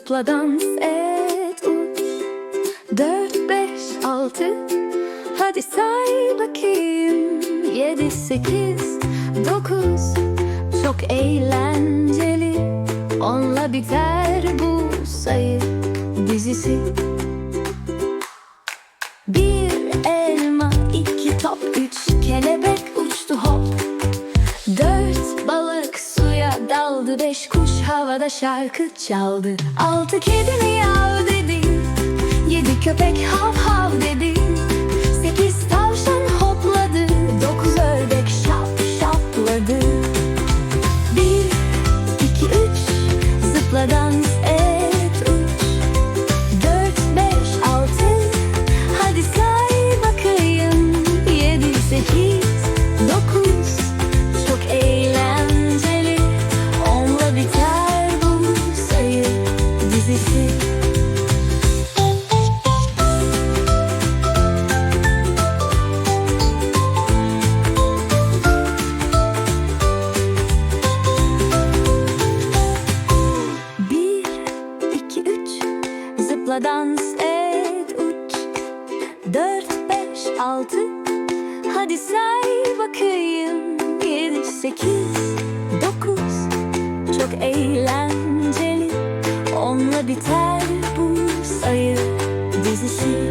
Zıpla dans et uç. Dört beş altı. Hadi say bakayım. Yedi sekiz dokuz. Çok eğlenceli. Onunla biter bu sayı dizisi. Bir elma, iki top, üç kelebek uçtu hop. Dört balık daldı Beş kuş havada şarkı çaldı. Altı kedi miyav dedi. Yedi köpek hav hav dedi Zıpla dans et uç. Dört, beş, altı. Hadi say bakayım. Yedi, sekiz, dokuz. Çok eğlenceli. Onunla biter bu sayı dizisi